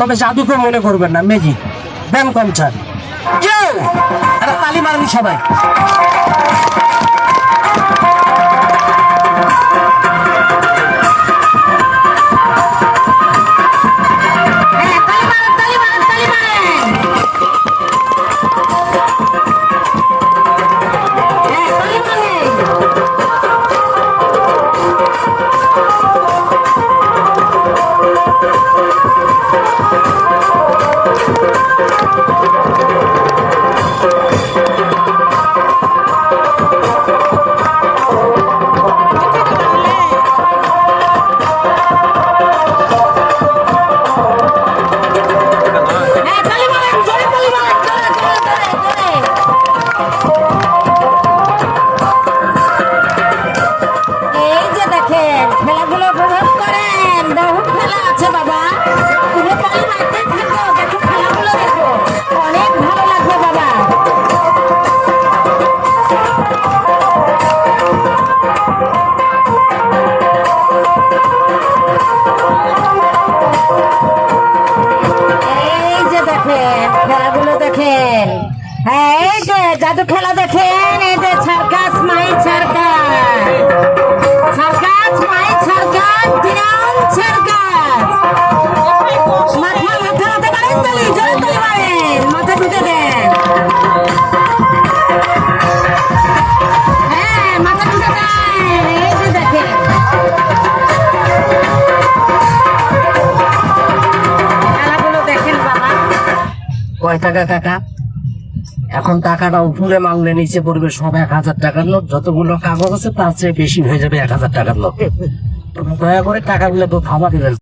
তবে জাদুকে মনে করবেন না ম্যাজিক ব্যাংক তালি মারেন সবাই। খেলাগুলো উপভোগ করেন। বহু খেলা আছে বাবা। দেখেন। হ্যাঁ এই যে জাদু খেলা দেখেন এই যে। কয় টাকা কাটা এখন টাকাটা উপরে মারলে নিচে পড়বে সব এক হাজার টাকার নোট। যতগুলো কাগজ আছে তার চেয়ে বেশি হয়ে যাবে এক হাজার টাকার নোট। দয়া করে টাকাগুলো তো থামা দিবেন